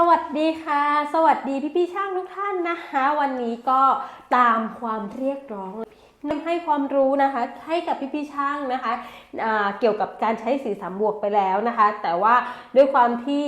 สวัสดีค่ะ สวัสดีพี่พี่ช่างทุกท่านนะคะ วันนี้ก็ตามความเรียกร้องนำให้ความรู้นะคะให้กับพี่พี่ช่างนะคะะเกี่ยวกับการใช้สีสามบวกไปแล้วนะคะ แต่ว่าด้วยความที่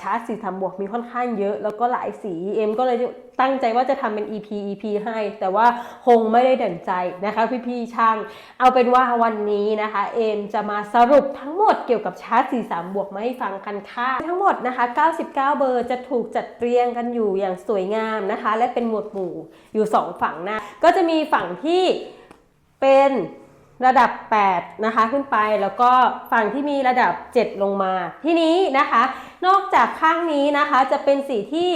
ชาร์จสีสามบวกมีค่อนข้างเยอะ แล้วก็หลายสีเอ็มก็เลย ตั้งใจว่าจะทำเป็น EP EP ให้ แต่ว่าคงไม่ได้ดั่งใจนะคะพี่พี่ๆช่าง เอาเป็นว่าวันนี้นะคะ เอมจะมาสรุปทั้งหมดเกี่ยวกับชาร์จ 43 บวกมาให้ฟังกันค่ะ ทั้งหมดนะคะ 99 เบอร์จะถูกจัดเรียงกันอยู่อย่างสวยงามนะคะ และเป็นหมวดหมู่อยู่ 2 ฝั่งหน้าก็จะมีฝั่งที่เป็น ระดับ 8 นะคะขึ้นไปแล้วก็ฝั่งที่มีระดับ 7 ลงมา ที่นี้นะคะ นอกจากข้างนี้นะคะจะเป็นสีที่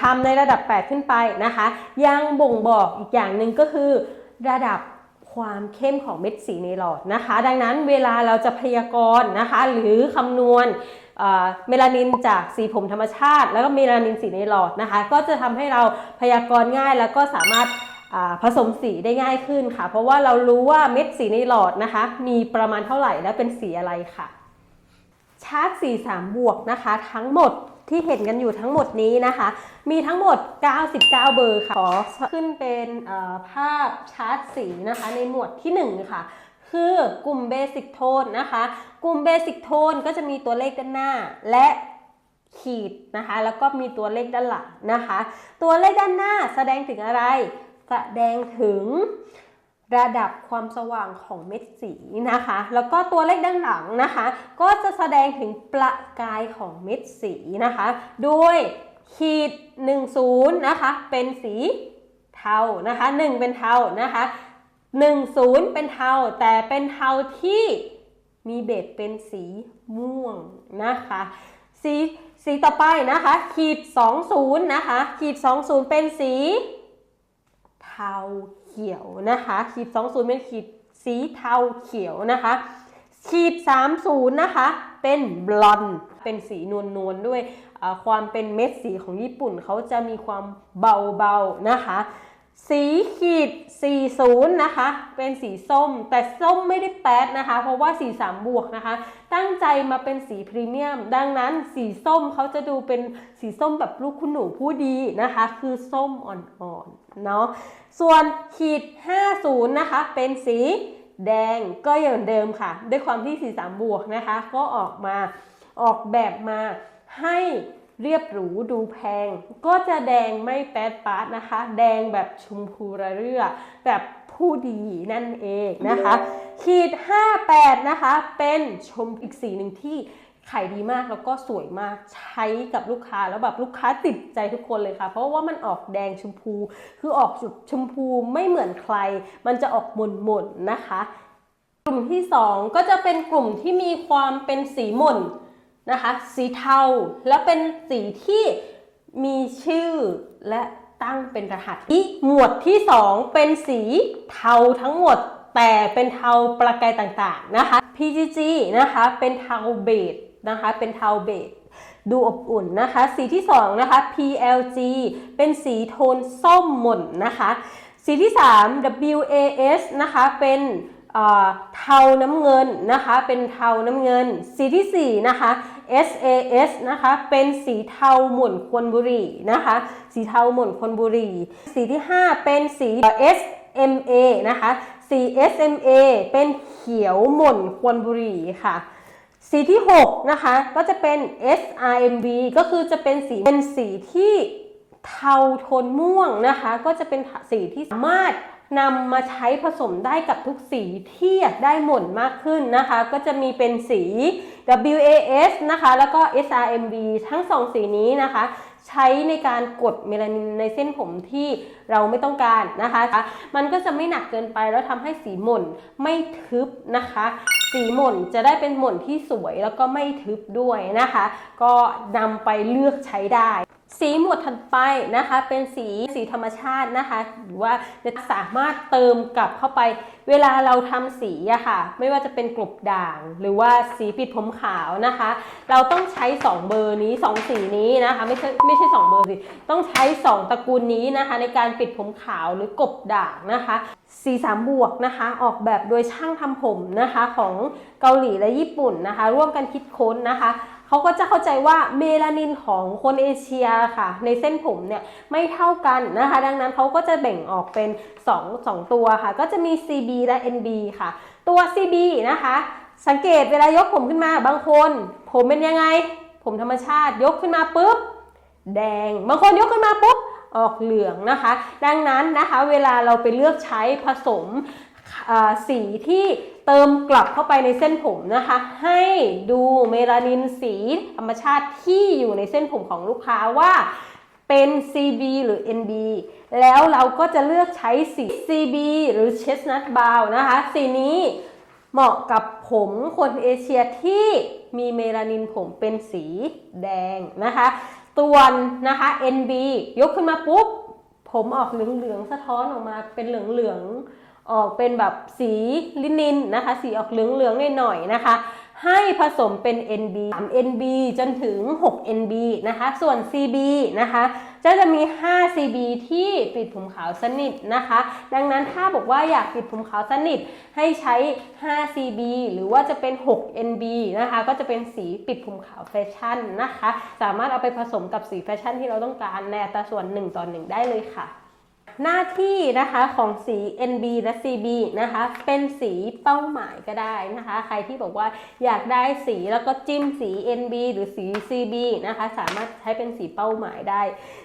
ทำในระดับ 8 ขึ้นไปนะคะ ยังบ่งบอกอีกอย่างหนึ่งก็คือระดับความเข้มของเม็ดสีในหลอดนะคะ ดังนั้นเวลาเราจะพยากรณ์นะคะ หรือคำนวณเมลานินจากสีผมธรรมชาติ แล้วก็เมลานินสีในหลอดนะคะ ก็จะทำให้เราพยากรณ์ง่ายแล้วก็สามารถ ผสมสีได้ง่ายขึ้นค่ะ เพราะว่าเรารู้ว่าเม็ดสีในหลอดนะคะ มีประมาณเท่าไหร่และเป็นสีอะไรค่ะ ชาร์จสี3บวกนะคะ ทั้งหมดที่เห็นกันอยู่ทั้งหมดนี้นะคะ มีทั้งหมด 99 เบอร์ค่ะ ขอขึ้นเป็นภาพชาร์จสีนะคะ ในหมวดที่ 1 ค่ะ คือกลุ่มเบสิกโทนนะคะ กลุ่มเบสิกโทนก็จะมีตัวเลขด้านหน้าและขีดนะคะ แล้วก็มีตัวเลขด้านหลังนะคะ ตัวเลขด้านหน้าแสดงถึงอะไร แสดงถึงระดับความสว่างของเม็ดสีนะคะ แล้วก็ตัวเลขด้านหลังนะคะ ก็จะแสดงถึงประกายของเม็ดสีนะคะ โดยขีด 10 นะคะ เป็นสีเทานะคะ 1 เป็นเทานะคะ 10 เป็นเทา แต่เป็นเทาที่มีเบสเป็นสีม่วงนะคะ สีสีต่อไปนะคะ ขีด 20 นะคะ ขีด 20 เป็นสี เทาเขียวนะคะขีด20 เป็นขีดสีเทาเขียวนะคะ ขีด 30 นะคะ เป็นบลอนด์เป็นสีนวลนวลๆด้วยความเป็นเม็ดสีของญี่ปุ่นเขาจะมีความเบาๆนะคะ สีขีด 40 นะคะ เป็นสีส้ม แต่ส้มไม่ได้แป๊ดนะคะ เพราะว่าสี3บวกนะคะ ตั้งใจมาเป็นสีพรีเมียม ดังนั้นสีส้มเขาจะดูเป็นสีส้มแบบลูกคุณหนูผู้ดีนะคะ คือส้มอ่อนๆ เนาะ ส่วนขีด 50 นะคะ เป็นสีแดงก็อย่างเดิมค่ะ ด้วยความที่สี3บวกนะคะ ก็ออกมาออกแบบมาให้เรียบหรูดูแพง ก็จะแดงไม่แป๊ดปาดนะคะ แดงแบบชมพูระเรื่อ แบบผู้ดีนั่นเองนะคะ ขีด 58 นะคะ เป็นชมอีกสีหนึ่งที่ ขายดีมากแล้วก็สวยมากใช้กับลูกค้าแล้วแบบลูกค้าติดใจทุกคนเลยค่ะ เพราะว่ามันออกแดงชมพู คือออกจุดชมพูไม่เหมือนใคร มันจะออกหม่นๆนนะคะ กลุ่มที่ 2 ก็จะเป็นกลุ่มที่มีความเป็นสีหม่นนะคะ สีเทาและเป็นสีที่มีชื่อและตั้งเป็นรหัสที่หมวดที่ 2 เป็นสีเทาทั้งหมดแต่เป็นเทาประกายต่างๆนะคะ PGG นะคะ เป็นเทาเบจ นะคะ เป็นเทาเบจดูอบอุ่นนะคะ สีที่2นะคะ PLG เป็นสีโทนส้มหม่นนะคะ สีที่ 3 WAS นะคะ เป็นเทาน้ำเงินนะคะ เป็นเทาน้ำเงิน สีที่ 4 นะคะ SAS นะคะ เป็นสีเทาหม่นควนบุรีนะคะ สีเทาหม่นควนบุรี สีที่ 5 เป็นสี SMA นะคะ สี SMA เป็นเขียวหม่นควนบุรีค่ะ สีที่ 6 นะคะ ก็จะเป็น SRMB ก็คือจะเป็นสีเป็นสีที่เทาโทนม่วงนะคะ ก็จะเป็นสีที่สามารถนำมาใช้ผสมได้กับทุกสีที่อยากได้หม่นมากขึ้นนะคะ ก็จะมีเป็นสี WAS นะคะ แล้วก็ SRMB ทั้งสองสีนี้นะคะ ใช้ในการกดเมลานินในเส้นผมที่เราไม่ต้องการนะคะ มันก็จะไม่หนักเกินไปแล้วทำให้สีหม่นไม่ทึบนะคะ สีหม่นจะได้เป็นหม่นที่สวยแล้วก็ไม่ทึบด้วยนะคะ ก็นำไปเลือกใช้ได้ สีหมวดถัดไปนะคะเป็นสีสีธรรมชาตินะคะหรือว่าจะสามารถเติมกลับเข้าไป เวลาเราทำสีอะค่ะ ไม่ว่าจะเป็นกลบด่าง หรือว่าสีปิดผมขาวนะคะ เราต้องใช้ 2 เบอร์นี้ 2 สีนี้นะคะ ไม่ใช่ไม่ใช่ 2 เบอร์สิต้องใช้ 2 ตระกูลนี้นะคะ ในการปิดผมขาวหรือกลบด่างนะคะ สีสามบวกนะคะ ออกแบบโดยช่างทำผมนะคะของเกาหลีและญี่ปุ่นนะคะ ร่วมกันคิดค้นนะคะ เขาก็จะเข้าใจว่าเมลานินของคนเอเชียค่ะ ในเส้นผมเนี่ยไม่เท่ากันนะคะ ดังนั้นเขาก็จะแบ่งออกเป็น 2 2 ตัวค่ะ ก็จะมี CB และ NB ค่ะ ตัว CB นะคะ สังเกตเวลายกผมขึ้นมาบางคน ผมเป็นยังไง ผมธรรมชาติยกขึ้นมาปุ๊บแดง บางคนยกขึ้นมาปุ๊บออกเหลืองนะคะ ดังนั้นนะคะเวลาเราไปเลือกใช้ผสมสีที่ เติมกลับเข้าไปในเส้นผมนะคะ ให้ดูเมลานินสีธรรมชาติที่อยู่ในเส้นผมของลูกค้าว่าเป็น CB หรือ NB แล้วเราก็จะเลือกใช้สี CB หรือ Chestnut Brown นะคะ สีนี้เหมาะกับผมคนเอเชียที่มีเมลานินผมเป็นสีแดงนะคะตัวนนะคะ NB ยกขึ้นมาปุ๊บ ผมออกเหลืองๆ สะท้อนออกมาเป็นเหลืองๆ ออกเป็นแบบสีลินินนะคะ สีออกเหลืองๆหน่อยๆนะคะ ให้ผสมเป็น NB 3 NB จนถึง 6 NB นะคะ ส่วน CB นะคะจะจะมี 5 CB ที่ปิดผมขาวสนิทนะคะ ดังนั้นถ้าบอกว่าอยากปิดผมขาวสนิทให้ใช้ 5 CB หรือว่าจะเป็น 6 NB นะคะ ก็จะเป็นสีปิดผมขาวแฟชั่นนะคะ สามารถเอาไปผสมกับสีแฟชั่นที่เราต้องการในอัตราส่วน 1 ต่อ 1 ได้เลยค่ะ หน้าที่นะคะของสี NB และ CB นะคะ เป็นสีเป้าหมายก็ได้นะคะ ใครที่บอกว่าอยากได้สีแล้วก็จิ้มสี NB หรือสี CB นะคะ สามารถใช้เป็นสีเป้าหมายได้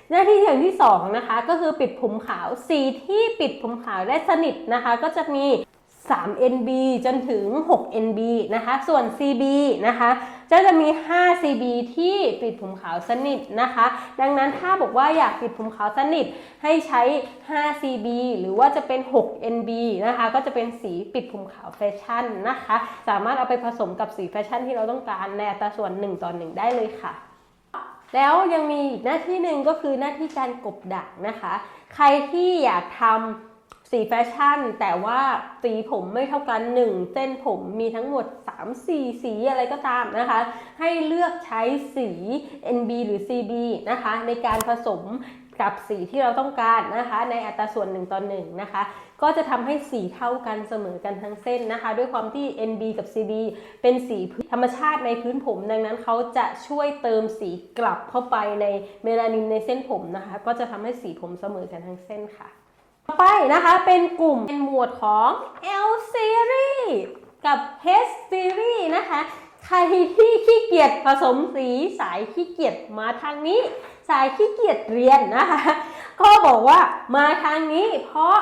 หน้าที่อย่างที่สองนะคะก็คือปิดผมขาวสีที่ปิดผมขาวได้สนิทนะคะ ก็จะมี 3 NB จนถึง 6 NB นะคะ ส่วน CB นะคะจะจะมี 5 CB ที่ปิดผมขาวสนิทนะคะ ดังนั้นถ้าบอกว่าอยากปิดผมขาวสนิทให้ใช้ 5 CB หรือว่าจะเป็น 6 NB นะคะ ก็จะเป็นสีปิดผมขาวแฟชั่นนะคะ สามารถเอาไปผสมกับสีแฟชั่นที่เราต้องการในอัตราส่วน 1 ต่อ 1 ได้เลยค่ะ แล้วยังมีอีกหน้าที่หนึ่งก็คือหน้าที่การกบดักนะคะ ใครที่อยากทำ สีแฟชั่น แต่ว่าสีผมไม่เท่ากัน 1 เส้นผมมีทั้งหมด 3-4 สีอะไรก็ตามนะคะ ให้เลือกใช้สี NB หรือ CB นะคะ ในการผสมกับสีที่เราต้องการนะคะ ในอัตราส่วน1ต่อ1นะคะ ก็จะทำให้สีเท่ากันเสมอกันทั้งเส้นนะคะ ด้วยความที่ NB กับ CB เป็นสีธรรมชาติในพื้นผม ดังนั้นเขาจะช่วยเติมสีกลับเข้าไปในเมลานินในเส้นผมนะคะ ก็จะทำให้สีผมเสมอกันทั้งเส้นค่ะ ต่อไปนะคะเป็นกลุ่มเป็นหมวดของ L series กับ H series นะคะ ใครที่ขี้เกียจผสมสีสายขี้เกียจมาทางนี้ สายขี้เกียจเรียนนะคะ ก็บอกว่ามาทางนี้เพราะ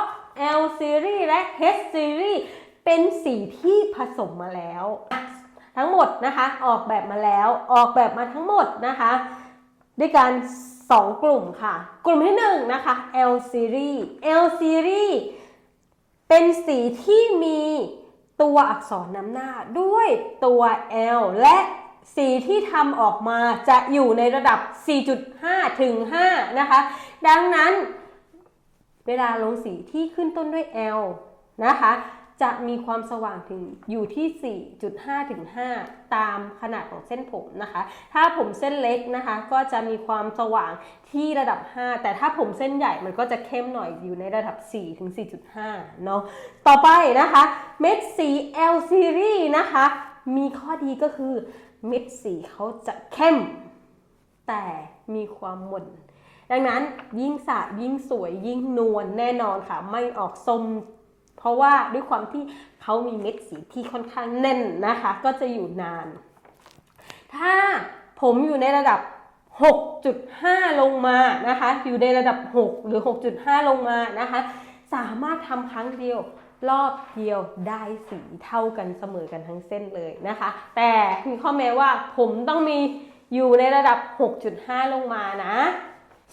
L series และ H series เป็นสีที่ผสมมาแล้ว ทั้งหมดนะคะออกแบบมาแล้วออกแบบมาทั้งหมดนะคะ ด้วยกัน 2 กลุ่มค่ะ กลุ่มที่1นงนะคะ L series L series เป็นสีที่มีตัวอักษรนำหน้าด้วยตัว L และสีที่ทำออกมาจะอยู่ในระดับ 4.5 ถึง 5 นะคะ ดังนั้นเวลาลงสีที่ขึ้นต้นด้วย L นะคะ จะมีความสว่างถึงอยู่ที่ 4.5 ถึง 5 ตามขนาดของเส้นผมนะคะ ถ้าผมเส้นเล็กนะคะ ก็จะมีความสว่างที่ระดับ 5 แต่ถ้าผมเส้นใหญ่มันก็จะเข้มหน่อยอยู่ในระดับ 4 ถึง 4.5 เนาะ ต่อไปนะคะ เม็ดสี L series นะคะ มีข้อดีก็คือเม็ดสีเขาจะเข้ม แต่มีความหม่นดังนั้นยิ่งสะยิ่งสวยยิ่งนวลแน่นอนค่ะ ไม่ออกส้ม เพราะว่าด้วยความที่เขามีเม็ดสีที่ค่อนข้างแน่นนะคะ ก็จะอยู่นาน ถ้าผมอยู่ในระดับ 6.5 ลงมานะคะ อยู่ในระดับ 6 หรือ 6.5 ลงมานะคะ สามารถทำครั้งเดียวรอบเดียวได้สีเท่ากันเสมอกันทั้งเส้นเลยนะคะ แต่มีข้อแม้ว่าผมต้องมีอยู่ในระดับ 6.5 ลงมานะ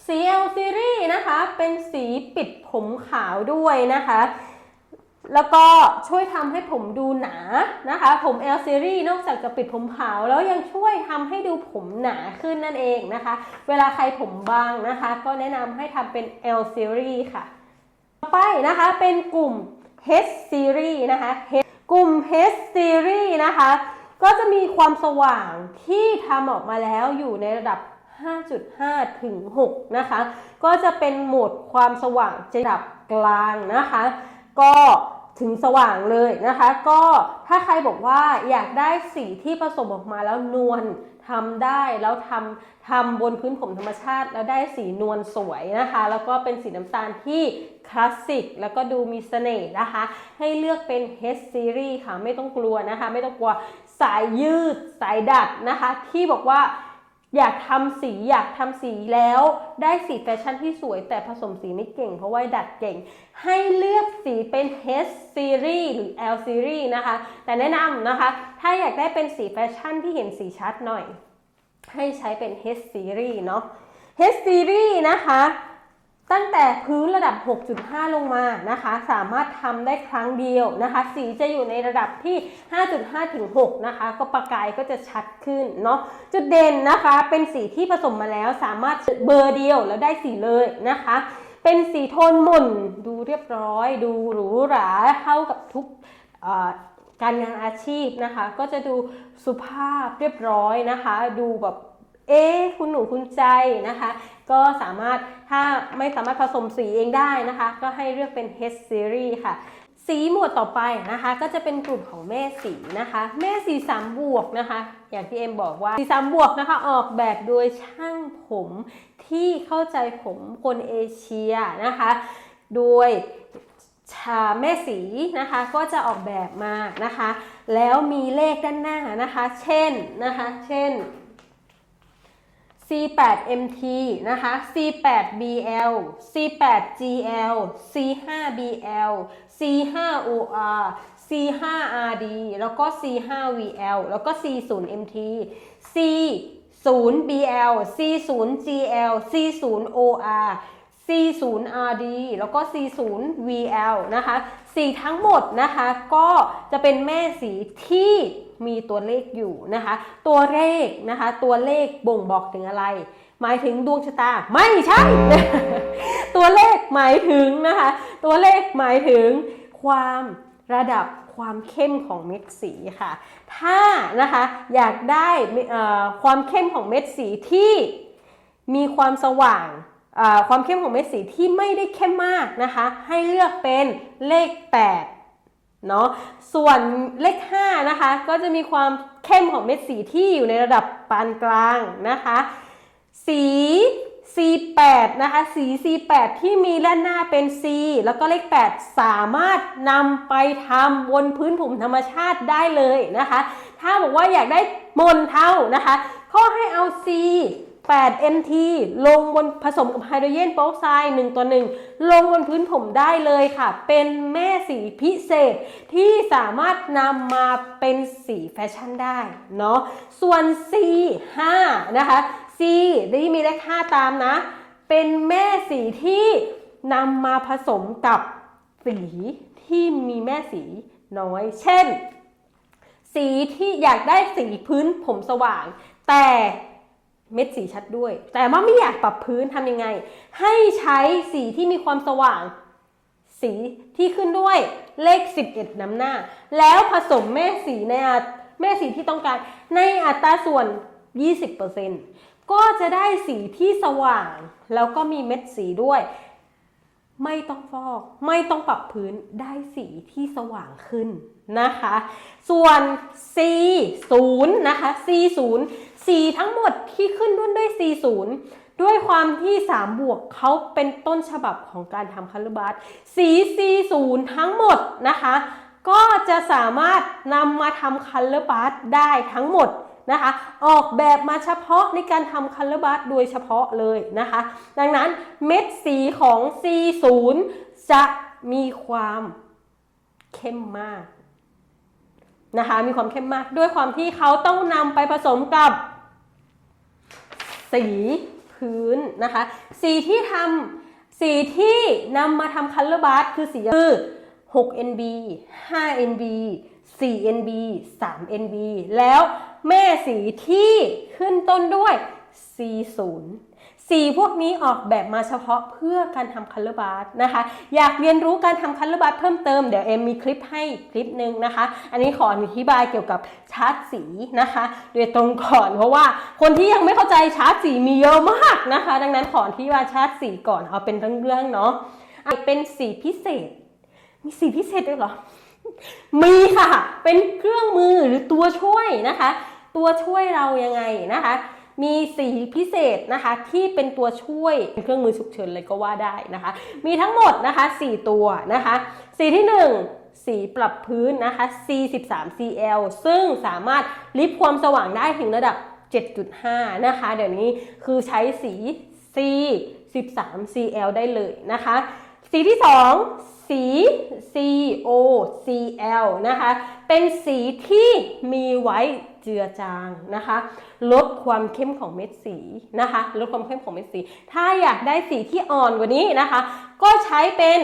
CL Series นะคะ เป็นสีปิดผมขาวด้วยนะคะ แล้วก็ช่วยทำให้ผมดูหนานะคะ ผม L series นอกจากจะปิดผมขาว แล้วยังช่วยทำให้ดูผมหนาขึ้นนั่นเองนะคะ เวลาใครผมบางนะคะ ก็แนะนำให้ทำเป็น L series ค่ะ ต่อไปนะคะเป็นกลุ่ม H series นะคะ H กลุ่ม H series นะคะ ก็จะมีความสว่างที่ทำออกมาแล้วอยู่ในระดับ 5.5 ถึง 6 นะคะ ก็จะเป็นโหมดความสว่างระดับกลางนะคะ ก็ ถึงสว่างเลยนะคะ ก็ถ้าใครบอกว่าอยากได้สีที่ผสมออกมาแล้วนวลทำได้แล้วทำทำบนพื้นผมธรรมชาติ แล้วได้สีนวลสวยนะคะ แล้วก็เป็นสีน้ำตาลที่คลาสสิกแล้วก็ดูมีเสน่ห์นะคะ ให้เลือกเป็น H series ค่ะไม่ต้องกลัวนะคะ ไม่ต้องกลัวสายยืดสายดัดนะคะ ที่บอกว่า อยากทำสีอยากทำสีแล้วได้สีแฟชั่นที่สวยแต่ผสมสีไม่เก่ง เพราะว่าดัดเก่ง ให้เลือกสีเป็น H series หรือ L series นะคะ แต่แนะนำนะคะ ถ้าอยากได้เป็นสีแฟชั่นที่เห็นสีชัดหน่อย ให้ใช้เป็น H series เนาะ H series นะคะ ตั้งแต่พื้นระดับ 6.5 ลงมานะคะ สามารถทำได้ครั้งเดียวนะคะ สีจะอยู่ในระดับที่ 5.5 ถึง 6 นะคะ ก็ประกายก็จะชัดขึ้นเนาะ จุดเด่นนะคะ เป็นสีที่ผสมมาแล้ว สามารถเบอร์เดียวแล้วได้สีเลยนะคะ เป็นสีโทนหม่น ดูเรียบร้อย ดูหรูหรา เข้ากับทุกการงานอาชีพนะคะ ก็จะดูสุภาพเรียบร้อยนะคะ ดูแบบ เอ๊คุณหนูคุณใจนะคะ ก็สามารถถ้าไม่สามารถผสมสีเองได้นะคะ ก็ให้เลือกเป็น H series ค่ะ สีหมวดต่อไปนะคะ ก็จะเป็นกลุ่มของแม่สีนะคะ แม่สีสามบวกนะคะ อย่างที่เอ็มบอกว่าสีสามบวกนะคะ ออกแบบโดยช่างผมที่เข้าใจผมคนเอเชียนะคะ โดยชาแม่สีนะคะก็จะออกแบบมานะคะ แล้วมีเลขด้านหน้านะคะ เช่นนะคะ เช่น C8MT นะคะ C8BL C8GL C5BL C5OR C5RD แล้วก็ C5VL แล้วก็ C0MT C0BL C0GL C0OR C0RD แล้วก็ C0VL นะคะ สีทั้งหมดนะคะ ก็จะเป็นแม่สีที่ มีตัวเลขอยู่นะคะ ตัวเลขนะคะ ตัวเลขบ่งบอกถึงอะไร หมายถึงดวงชะตาไม่ใช่ ตัวเลขหมายถึงนะคะ ตัวเลขหมายถึงความระดับความเข้มของเม็ดสีค่ะ ถ้านะคะอยากได้ความเข้มของเม็ดสีที่มีความสว่างความเข้มของเม็ดสีที่ไม่ได้เข้มมากนะคะ ให้เลือกเป็นเลข 8 เนาะส่วนเลข5นะคะก็จะมีความเข้มของเม็ดสีที่อยู่ในระดับปานกลางนะคะ สี C8 นะคะสี C8 ที่มีด้านหน้าเป็น C แล้วก็เลข 8 สามารถนำไปทำบนพื้นผมธรรมชาติได้เลยนะคะ ถ้าบอกว่าอยากได้มนเท่านะคะก็ให้เอา C 8 NT ลงบนผสมกับไฮโดรเจนโปรออกไซด์1ต่อ1ลงบนพื้นผมได้เลยค่ะ เป็นแม่สีพิเศษที่สามารถนำมาเป็นสีแฟชั่นได้เนาะส่วน C5 นะคะ C ที่มีเลข5ตามนะ เป็นแม่สีที่นำมาผสมกับสีที่มีแม่สีน้อย เช่น สีที่อยากได้สีพื้นผมสว่าง แต่ เม็ดสีชัดด้วย แต่ว่าไม่อยากปรับพื้นทำยังไง ให้ใช้สีที่มีความสว่าง สีที่ขึ้นด้วยเลข 11นำหน้า แล้วผสมแม่สีในอัตแม่สีที่ต้องการในอัตราส่วน 20%ก็จะได้สีที่สว่าง แล้วก็มีเม็ดสีด้วย ไม่ต้องฟอก ไม่ต้องปรับพื้นได้สีที่สว่างขึ้นนะคะ ส่วน C 0 นะคะ C 0 สีทั้งหมดที่ขึ้นด้วยด้วย C 0 ด้วยความที่ 3 บวกเขาเป็นต้นฉบับของการทำคัลเลอร์บัสสี C 0 ทั้งหมดนะคะ ก็จะสามารถนำมาทำคัลเลอร์บัสได้ทั้งหมดนะคะออกแบบมาเฉพาะในการทำคัลเลอร์บัสโดยเฉพาะเลยนะคะ ดังนั้นเม็ดสีของ C0 จะมีความเข้มมาก นะคะ มีความเข้มมากด้วยความที่เขาต้องนำไปผสมกับ สีพื้นนะคะ สีที่ทำสีที่นำมาทำคัลเลอร์บัสคือสีคือ 6NB 5NB 4NB 3NB แล้วแม่สีที่ขึ้นต้นด้วย C0 สีพวกนี้ออกแบบมาเฉพาะเพื่อการทำคัลเลอร์บาร์นะคะ อยากเรียนรู้การทำคัลเลอร์บาร์เพิ่มเติมเดี๋ยวเอ็มมีคลิปให้คลิปหนึ่งนะคะ อันนี้ขออธิบายเกี่ยวกับชาร์ตสีนะคะ โดยตรงก่อนเพราะว่าคนที่ยังไม่เข้าใจชาร์ตสีมีเยอะมากนะคะ ดังนั้นขออธิบายชาร์ตสีก่อนเอาเป็นเรื่องๆเนาะอะเป็นสีพิเศษ มีสีพิเศษด้วยเหรอ มีค่ะ เป็นเครื่องมือหรือตัวช่วยนะคะ ตัวช่วยเรายังไงนะคะ มีสีพิเศษนะคะที่เป็นตัวช่วยเป็นเครื่องมือฉุกเฉินเลยก็ว่าได้นะคะ มีทั้งหมดนะคะ 4 ตัวนะคะ สีที่ 1สีปรับพื้นนะคะ C13CL ซึ่งสามารถลิฟความสว่างได้ถึงระดับ 7.5 นะคะ เดี๋ยวนี้คือใช้สี C13CL ได้เลยนะคะ สีที่ 2 สี COCL นะคะ เป็นสีที่มีไว้ เจือจางนะคะ ลดความเข้มของเม็ดสีนะคะ ลดความเข้มของเม็ดสี ถ้าอยากได้สีที่อ่อนกว่านี้นะคะ ก็ใช้เป็น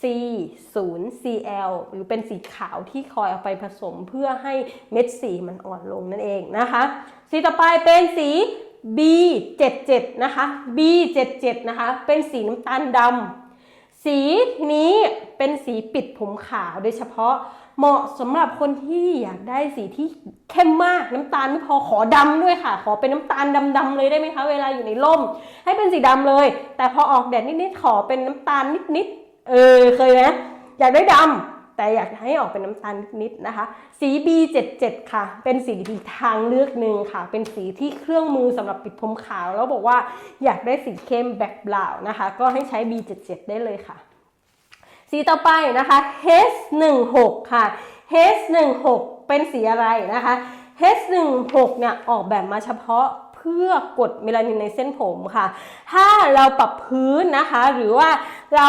C0CL หรือเป็นสีขาวที่คอยเอาไปผสมเพื่อให้เม็ดสีมันอ่อนลงนั่นเองนะคะ สีต่อไปเป็นสี B77 นะคะ B77 นะคะ เป็นสีน้ำตาลดำสีนี้เป็นสีปิดผมขาวโดยเฉพาะ เหมาะสำหรับคนที่อยากได้สีที่เข้มมากน้ำตาลไม่พอขอดำด้วยค่ะ ขอเป็นน้ำตาลดำๆเลยได้ไหมคะ เวลาอยู่ในร่ม ให้เป็นสีดำเลย แต่พอออกแดดนิดๆขอเป็นน้ำตาลนิดๆเออเคยไหมอยากได้ดำแต่อยากให้ออกเป็นน้ำตาลนิดๆนะคะ สี B77 ค่ะ เป็นสีที่ทางเลือกหนึ่งค่ะ เป็นสีที่เครื่องมือสำหรับปิดผมขาว แล้วบอกว่าอยากได้สีเข้มแบบราวน์นะคะ ก็ให้ใช้ B77 ได้เลยค่ะ สีต่อไปนะคะ H16 ค่ะ H16 เป็นสีอะไรนะคะ H16 เนี่ยออกแบบมาเฉพาะเพื่อกดเมลานินในเส้นผมค่ะ ถ้าเราปรับพื้นนะคะ หรือว่าเรา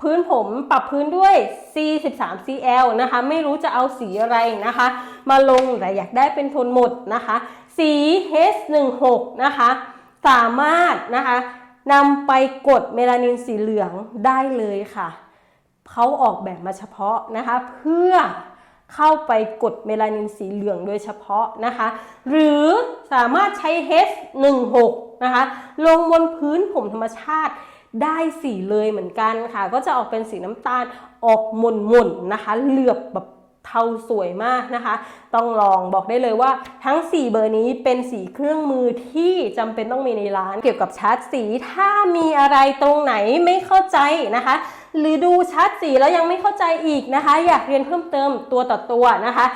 พื้นผมปรับพื้นด้วย C13CL นะคะ ไม่รู้จะเอาสีอะไรนะคะ มาลงแต่อยากได้เป็นโทนหมดนะคะ สี H16 นะคะ สามารถนะคะนำไปกดเมลานินสีเหลืองได้เลยค่ะ เขาออกแบบมาเฉพาะนะคะเพื่อเข้าไปกดเมลานินสีเหลืองโดยเฉพาะนะคะ หรือสามารถใช้ H16 นะคะลงบนพื้นผมธรรมชาติได้สีเลยเหมือนกันค่ะ ก็จะออกเป็นสีน้ำตาลออกหม่นๆนะคะ เหลือบแบบเทาสวยมากนะคะ ต้องลองบอกได้เลยว่าทั้ง 4 เบอร์นี้เป็นสีเครื่องมือที่จำเป็นต้องมีในร้านเกี่ยวกับชาร์จสีถ้ามีอะไรตรงไหนไม่เข้าใจนะคะ หรือดูชาร์จสีแล้วยังไม่เข้าใจอีกนะคะ อยากเรียนเพิ่มเติมตัวต่อตัวนะคะ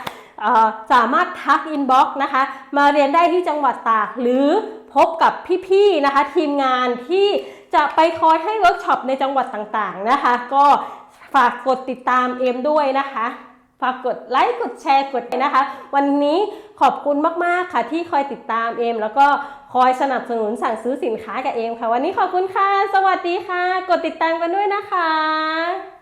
สามารถทักอินบ็อกซ์นะคะ มาเรียนได้ที่จังหวัดตาก หรือพบกับพี่ๆนะคะ ทีมงานที่จะไปคอยให้เวิร์กช็อปในจังหวัดต่างๆนะคะ ก็ฝากกดติดตามเอมด้วยนะคะฝากกดไลค์กดแชร์กดนะคะ วันนี้ขอบคุณมาก ๆ ค่ะที่คอยติดตามเอม แล้วก็ คอยสนับสนุนสั่งซื้อสินค้ากับเอมค่ะ วันนี้ขอบคุณค่ะ สวัสดีค่ะ กดติดตามกันด้วยนะคะ